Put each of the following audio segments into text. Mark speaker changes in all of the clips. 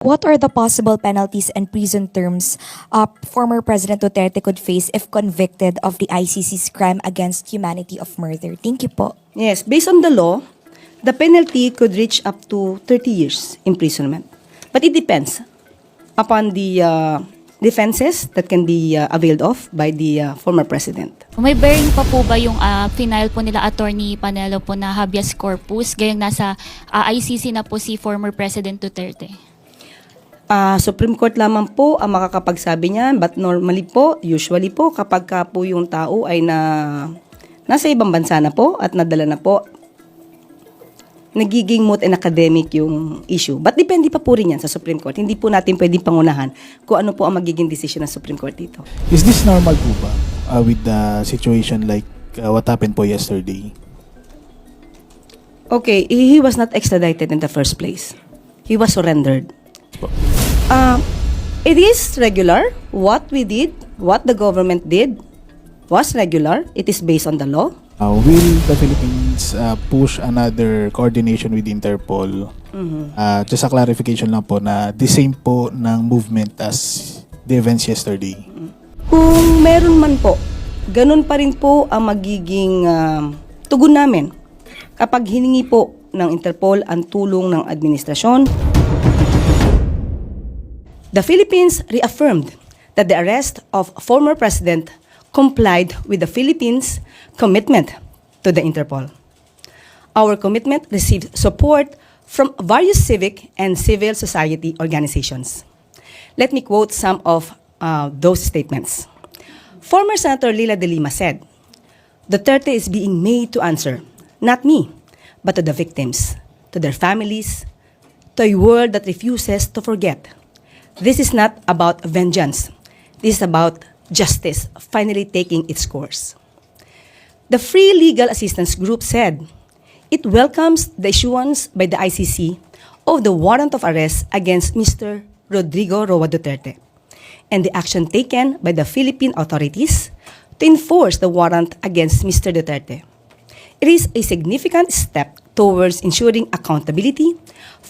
Speaker 1: What are the possible penalties and prison terms uh, former President Duterte could face if convicted of the ICC's crime against humanity of murder? Thank you po.
Speaker 2: Yes, based on the law, the penalty could reach up to 30 years imprisonment. But it depends upon the uh, defenses that can be uh, availed of by the uh, former president.
Speaker 3: May bearing pa po ba yung uh, final po nila Attorney Panelo po na habeas corpus gayang nasa ah, ICC na po si former President Duterte?
Speaker 2: Ah, Supreme Court lamang po ang makakapagsabi niyan, but normally po, usually po, kapag ka po yung tao ay na nasa ibang bansa na po at nadala na po, nagiging moot and academic yung issue. But depende pa po rin yan sa Supreme Court. Hindi po natin pwedeng pangunahan kung ano po ang magiging decision ng Supreme Court dito.
Speaker 4: Is this normal po ba uh, with the situation like uh, what happened po yesterday?
Speaker 2: Okay, he was not extradited in the first place. He was surrendered. Uh, it is regular. What we did, what the government did, was regular. It is based on the law.
Speaker 4: Uh, will the Philippines uh, push another coordination with Interpol? Uh, just a clarification lang po na the same po ng movement as the events yesterday.
Speaker 2: Kung meron man po, ganun pa rin po ang magiging um, tugon namin kapag hiningi po ng Interpol ang tulong ng administrasyon. The Philippines reaffirmed that the arrest of former President complied with the Philippines' commitment to the Interpol. Our commitment received support from various civic and civil society organizations. Let me quote some of uh, those statements. Former Senator Lila de Lima said, Duterte is being made to answer, not me, but to the victims, to their families, to a world that refuses to forget. This is not about vengeance. This is about justice finally taking its course. The Free Legal Assistance Group said it welcomes the issuance by the ICC of the warrant of arrest against Mr. Rodrigo Roa Duterte and the action taken by the Philippine authorities to enforce the warrant against Mr. Duterte. It is a significant step towards ensuring accountability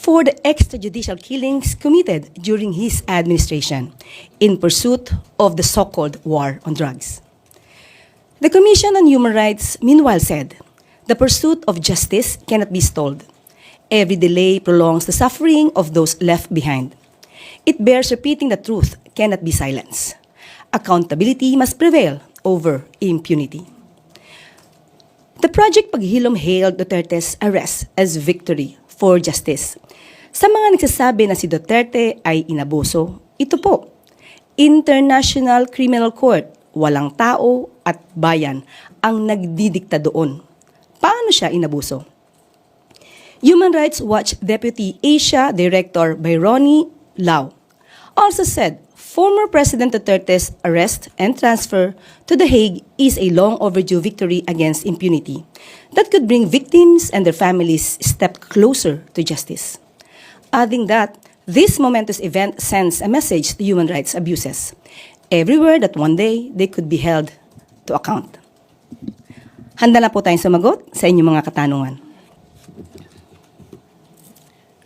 Speaker 2: for the extrajudicial killings committed during his administration in pursuit of the so-called war on drugs. The Commission on Human Rights meanwhile said, the pursuit of justice cannot be stalled. Every delay prolongs the suffering of those left behind. It bears repeating the truth cannot be silenced. Accountability must prevail over impunity. The Project Paghilom hailed Duterte's arrest as victory for justice. Sa mga nagsasabi na si Duterte ay inabuso, ito po, International Criminal Court, walang tao at bayan ang nagdidikta doon. Paano siya inabuso? Human Rights Watch Deputy Asia Director Byroni Lau also said Former President Duterte's arrest and transfer to The Hague is a long overdue victory against impunity that could bring victims and their families a step closer to justice. Adding that, this momentous event sends a message to human rights abuses everywhere that one day they could be held to account. Handa na po tayong sumagot sa inyong mga katanungan.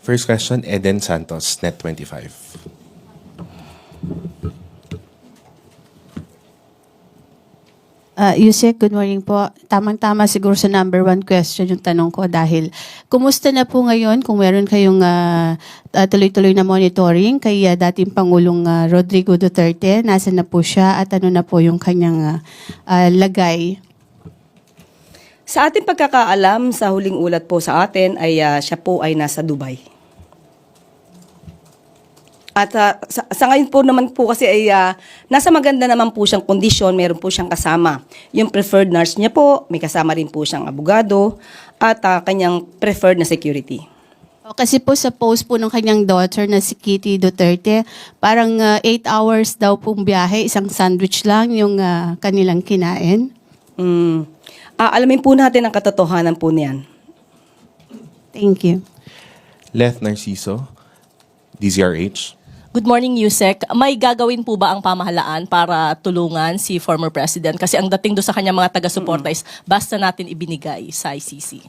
Speaker 5: First question, Eden Santos, Net25.
Speaker 6: Uh, Yusek, good morning po. Tamang-tama siguro sa number one question yung tanong ko dahil kumusta na po ngayon kung meron kayong ah, ah, tuloy-tuloy na monitoring kay ah, dating Pangulong ah, Rodrigo Duterte? Nasaan na po siya at ano na po yung kanyang ah, ah, lagay?
Speaker 2: Sa ating pagkakaalam, sa huling ulat po sa atin ay ah, siya po ay nasa Dubai. At ah, sa, sa ngayon po naman po kasi ay ah, nasa maganda naman po siyang kondisyon, meron po siyang kasama. Yung preferred nurse niya po, may kasama rin po siyang abogado at ah, kanyang preferred na security.
Speaker 6: O, Kasi po sa post po ng kanyang daughter na si Kitty Duterte, parang 8 hours daw pong biyahe, isang sandwich lang yung ah, kanilang kinain.
Speaker 2: Mm. Ah, alamin po natin ang katotohanan po niyan.
Speaker 6: Thank you.
Speaker 5: Leth Narciso, DZRH.
Speaker 7: Good morning, Yusek. May gagawin po ba ang pamahalaan para tulungan si former president? Kasi ang dating doon sa kanya mga taga-suporta is basta natin ibinigay sa ICC.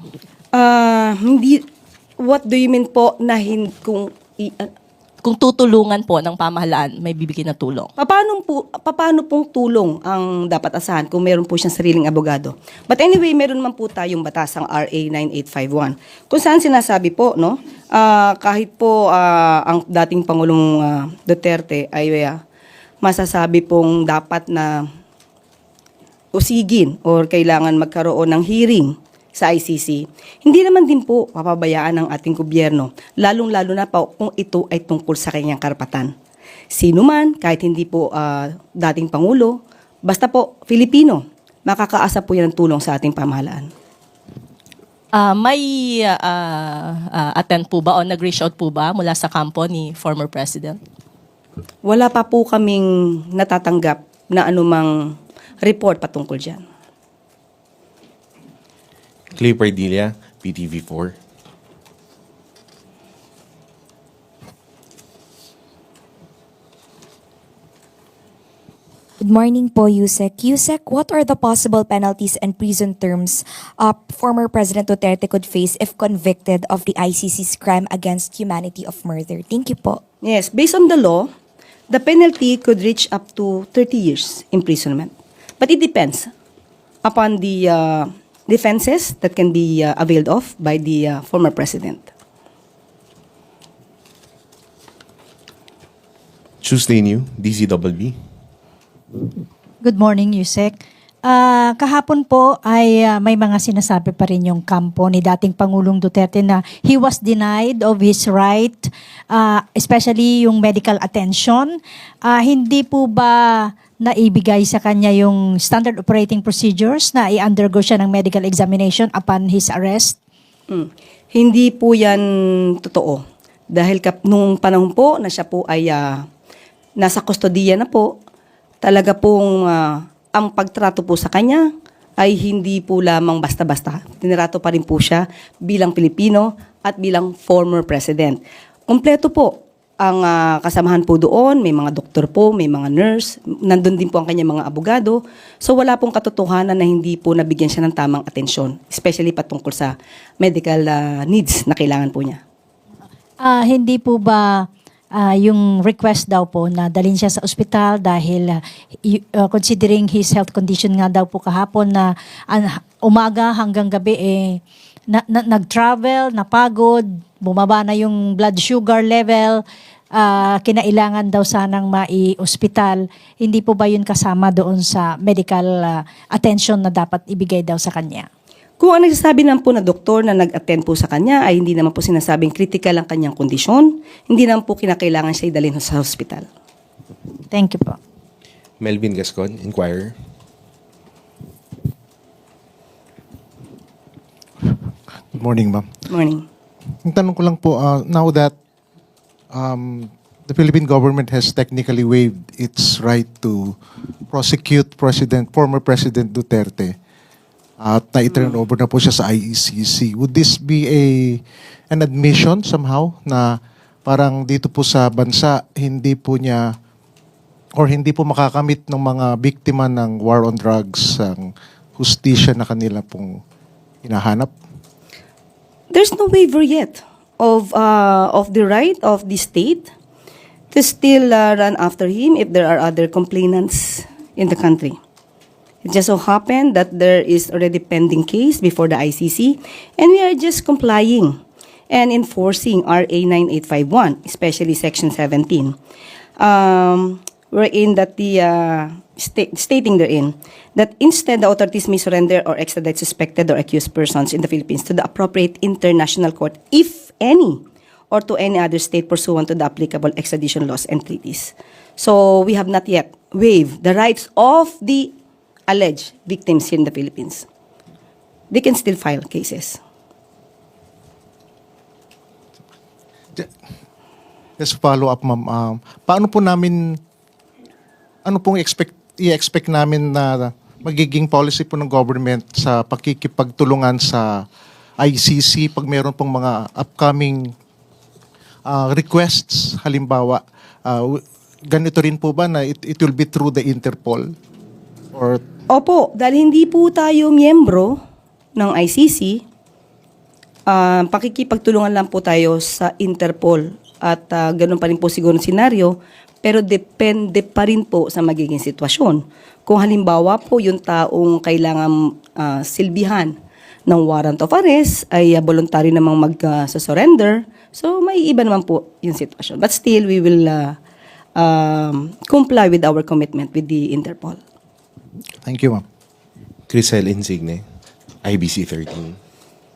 Speaker 2: Ah, hindi what do you mean po na hin, kung
Speaker 7: kung tutulungan po ng pamahalaan, may bibigyan na tulong.
Speaker 2: Paano po paano pong tulong ang dapat asahan kung meron po siyang sariling abogado? But anyway, meron man po tayong batasang RA 9851 kung saan sinasabi po no, ah, kahit po ah, ang dating pangulong ah, Duterte ay ah, masasabi pong dapat na usigin or kailangan magkaroon ng hearing sa ICC, hindi naman din po papabayaan ng ating gobyerno, lalong-lalo na po kung ito ay tungkol sa kanyang karapatan. Sino man, kahit hindi po ah, dating Pangulo, basta po Filipino, makakaasa po yan ng tulong sa ating pamahalaan.
Speaker 7: Ah, may ah, ah, attend po ba o nag-reach out po ba mula sa kampo ni former President?
Speaker 2: Wala pa po kaming natatanggap na anumang report patungkol dyan.
Speaker 5: Clay Pardilla, PTV4.
Speaker 1: Good morning po, Yusek. Yusek, what are the possible penalties and prison terms uh, former President Duterte could face if convicted of the ICC's crime against humanity of murder? Thank you po.
Speaker 2: Yes, based on the law, the penalty could reach up to 30 years imprisonment. But it depends upon the uh, defenses that can be uh, availed of by the uh, former president.
Speaker 5: Tuesday New, DZWB.
Speaker 8: Good morning, Yusek. Ah, kahapon po ay ah, may mga sinasabi pa rin yung kampo ni dating Pangulong Duterte na he was denied of his right, ah, especially yung medical attention. Ah, hindi po ba naibigay sa kanya yung standard operating procedures na i-undergo siya ng medical examination upon his arrest?
Speaker 2: Mm. Hindi po yan totoo. Dahil kap, nung panahon po na siya po ay ah, nasa kustodiya na po, talaga pong ah, ang pagtrato po sa kanya ay hindi po lamang basta-basta. Tinirato pa rin po siya bilang Pilipino at bilang former president. Kompleto po ang ah, kasamahan po doon, may mga doktor po, may mga nurse, nandun din po ang kanyang mga abogado. So wala pong katotohanan na hindi po nabigyan siya ng tamang atensyon, especially patungkol sa medical ah, needs na kailangan po niya.
Speaker 8: Ah, hindi po ba ah, yung request daw po na dalhin siya sa ospital dahil ah, ah, considering his health condition nga daw po kahapon na an- umaga hanggang gabi eh na, na- nag-travel, napagod, bumaba na yung blood sugar level, ah, kinailangan daw sanang mai-ospital. Hindi po ba yun kasama doon sa medical ah, attention na dapat ibigay daw sa kanya?
Speaker 2: Kung ang nagsasabi naman po na doktor na nag-attend po sa kanya ay hindi naman po sinasabing critical ang kanyang kondisyon, hindi naman po kinakailangan siya idalhin sa hospital.
Speaker 8: Thank you po.
Speaker 5: Melvin Gascon, Inquirer.
Speaker 9: Good morning, ma'am.
Speaker 2: Morning.
Speaker 9: Ang tanong ko lang po, uh, now that um, the Philippine government has technically waived its right to prosecute President, former President Duterte, at na-turn over na po siya sa IECC, would this be a an admission somehow na parang dito po sa bansa, hindi po niya or hindi po makakamit ng mga biktima ng war on drugs ang hustisya na kanila pong hinahanap?
Speaker 2: There's no waiver yet of uh, of the right of the state to still uh, run after him if there are other complainants in the country. It just so happened that there is already pending case before the ICC and we are just complying and enforcing RA 9851, especially Section 17. Um, wherein that the uh, sta- stating therein that instead the authorities may surrender or extradite suspected or accused persons in the Philippines to the appropriate international court, if any, or to any other state pursuant to the applicable extradition laws and treaties. So we have not yet waived the rights of the alleged victims here in the Philippines. They can still file cases.
Speaker 9: Just follow up, ma'am. Um, paano po namin, ano pong expect, i-expect namin na magiging policy po ng government sa pakikipagtulungan sa ICC pag meron pong mga upcoming uh, requests, halimbawa, uh, ganito rin po ba na it, it will be through the Interpol? Or
Speaker 2: Opo, dahil hindi po tayo miyembro ng ICC, ah, pakikipagtulungan lang po tayo sa Interpol. At ah, ganun pa rin po siguro ang senaryo, pero depende pa rin po sa magiging sitwasyon. Kung halimbawa po yung taong kailangan ah, silbihan ng warrant of arrest ay uh, voluntary namang mag-surrender, so may iba naman po yung sitwasyon. But still, we will ah, um, comply with our commitment with the Interpol.
Speaker 9: Thank you, ma'am.
Speaker 5: Crisel Insigne, IBC 13.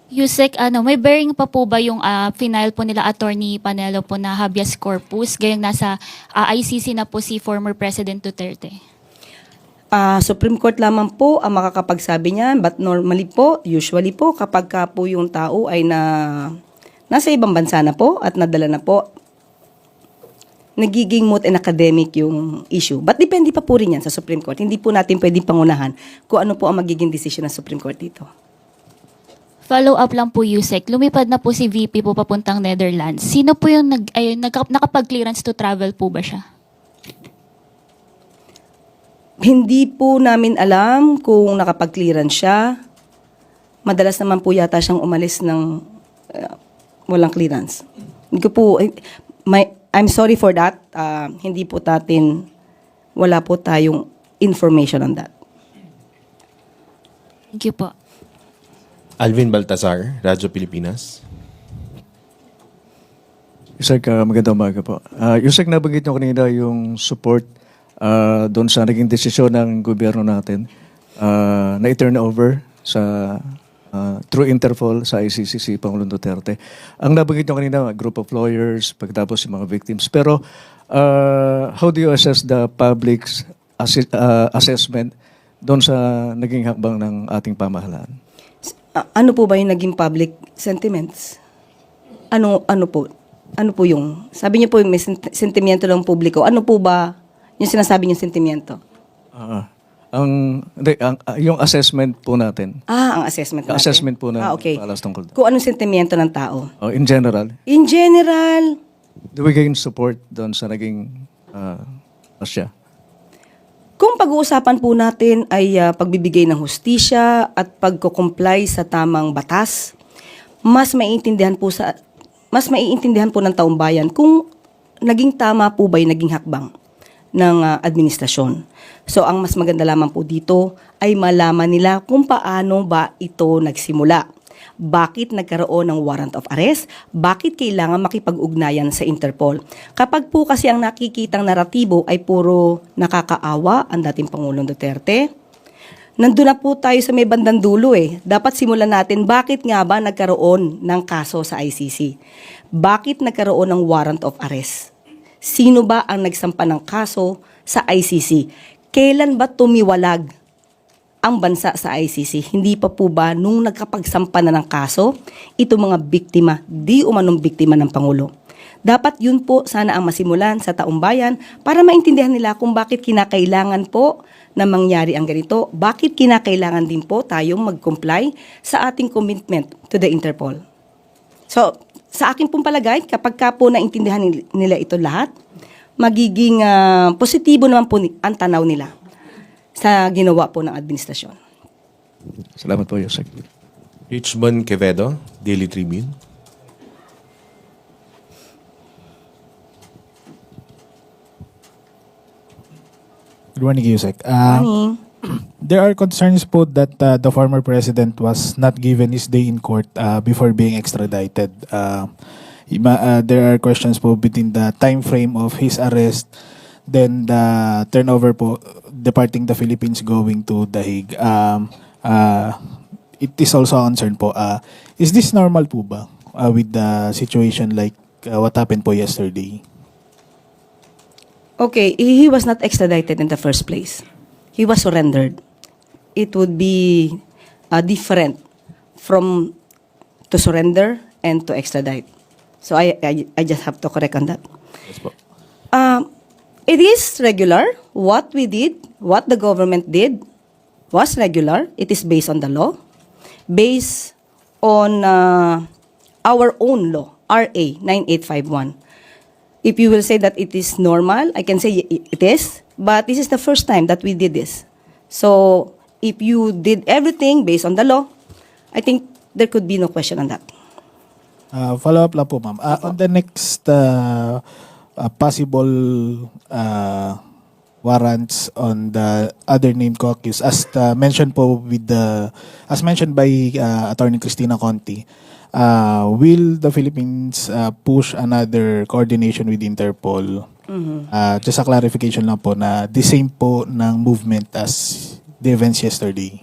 Speaker 3: Yusek, ano, may bearing pa po ba yung ah, final po nila Attorney Panelo po na habeas corpus gayong nasa ah, ICC na po si former President Duterte?
Speaker 2: Ah, Supreme Court lamang po ang makakapagsabi niyan, but normally po, usually po, kapag ka po yung tao ay na nasa ibang bansa na po at nadala na po, nagiging moot and academic yung issue. But depende pa po rin yan sa Supreme Court. Hindi po natin pwedeng pangunahan kung ano po ang magiging decision ng Supreme Court dito.
Speaker 3: Follow up lang po Yusek, lumipad na po si VP po papuntang Netherlands. Sino po yung nag, ay, nagka- nakapag-clearance to travel po ba siya?
Speaker 2: Hindi po namin alam kung nakapag-clearance siya. Madalas naman po yata siyang umalis ng uh, walang clearance. Hindi ko po, eh, may, I'm sorry for that. Ah, hindi po natin, wala po tayong information on that.
Speaker 3: Thank you po.
Speaker 5: Alvin Baltazar, Radyo Pilipinas.
Speaker 10: Yusek, uh, magandang umaga po. Uh, Yusek, nabanggit nyo kanina yung support uh, doon sa naging desisyon ng gobyerno natin uh, na i-turn over sa uh, through Interpol sa ICC si Pangulong Duterte. Ang nabanggit nyo kanina, group of lawyers, pagkatapos yung mga victims. Pero uh, how do you assess the public's assi- uh, assessment doon sa naging hakbang ng ating pamahalaan?
Speaker 2: Ano po ba yung naging public sentiments? Ano ano po? Ano po yung sabi niyo po yung may sent- sentimiento ng publiko. Ano po ba yung sinasabi niyong sentimiento?
Speaker 10: Ah, ang, hindi, ang, ah, yung assessment po natin.
Speaker 2: Ah, ang assessment natin.
Speaker 10: assessment po na
Speaker 2: Ah, okay.
Speaker 10: palas tungkol.
Speaker 2: Kung anong sentimiento ng tao.
Speaker 10: Oh, in general,
Speaker 2: In general,
Speaker 10: do we gain support doon sa naging uh, Asya?
Speaker 2: Kung pag-uusapan po natin ay ah, pagbibigay ng hustisya at pagko-comply sa tamang batas, mas maiintindihan po sa mas maiintindihan po ng taong bayan kung naging tama po ba yung naging hakbang ng ah, administrasyon. So ang mas maganda lamang po dito ay malaman nila kung paano ba ito nagsimula. Bakit nagkaroon ng warrant of arrest? Bakit kailangan makipag-ugnayan sa Interpol? Kapag po kasi ang nakikitang naratibo ay puro nakakaawa ang dating Pangulong Duterte, Nandun na po tayo sa may bandang dulo eh. Dapat simulan natin bakit nga ba nagkaroon ng kaso sa ICC? Bakit nagkaroon ng warrant of arrest? Sino ba ang nagsampa ng kaso sa ICC? Kailan ba tumiwalag ang bansa sa ICC? Hindi pa po ba nung nagkapagsampa na ng kaso, ito mga biktima, di umanong biktima ng Pangulo? Dapat yun po sana ang masimulan sa taong bayan para maintindihan nila kung bakit kinakailangan po na mangyari ang ganito, bakit kinakailangan din po tayong mag-comply sa ating commitment to the Interpol. So, sa akin pong palagay, kapag ka po naintindihan nil- nila ito lahat, magiging ah, positibo naman po ang tanaw nila sa ginawa po ng administrasyon.
Speaker 10: Salamat po, Yusek.
Speaker 5: Richmond Quevedo, Daily Tribune.
Speaker 4: Good morning, Yusek. Uh,
Speaker 2: Morning.
Speaker 4: There are concerns po that uh, the former president was not given his day in court uh, before being extradited. Uh, ima- uh, there are questions po between the time frame of his arrest, then the turnover po departing the Philippines going to The Hague. Um, uh, it is also a concern po. Uh, is this normal po ba uh, with the situation like uh, what happened po yesterday?
Speaker 2: Okay, he was not extradited in the first place. He was surrendered. It would be uh, different from to surrender and to extradite. So I, I, I just have to correct on that.
Speaker 4: Yes po.
Speaker 2: Um, it is regular. What we did, what the government did, was regular. It is based on the law, based on uh, our own law, RA 9851. If you will say that it is normal, I can say it is, but this is the first time that we did this. So if you did everything based on the law, I think there could be no question on that.
Speaker 4: Uh, follow up lang po, ma'am. Uh, on the next uh, uh, possible uh, warrants on the other named caucus, as uh, mentioned po with the, as mentioned by uh, Attorney Christina Conti, uh, will the Philippines uh, push another coordination with Interpol? Uh, just a clarification lang po na the same po ng movement as the events yesterday.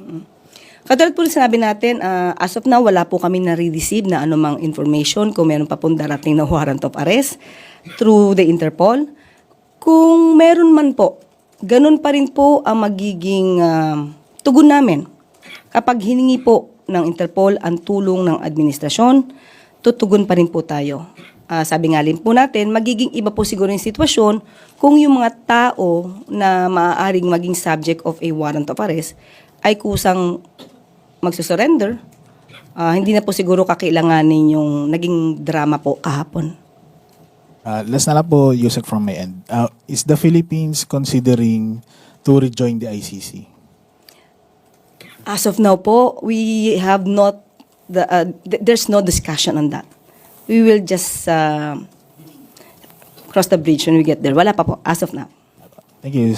Speaker 2: Katulad po sinabi natin, ah, as of now, wala po kami nare-receive na anumang information kung meron pa pong darating na warrant of arrest through the Interpol. Kung meron man po, ganun pa rin po ang magiging ah, tugon namin. Kapag hiningi po ng Interpol ang tulong ng administrasyon, tutugon pa rin po tayo. Ah, sabi nga rin po natin, magiging iba po siguro yung sitwasyon kung yung mga tao na maaaring maging subject of a warrant of arrest ay kusang magsusurrender. Ah, hindi na po siguro kakailanganin yung naging drama po kahapon.
Speaker 4: Uh, last na lang po, Yusek from my end. Uh, is the Philippines considering to rejoin the ICC?
Speaker 2: As of now po, we have not, the, uh, th- there's no discussion on that. We will just uh, cross the bridge when we get there. Wala pa po, as of now.
Speaker 4: Thank you.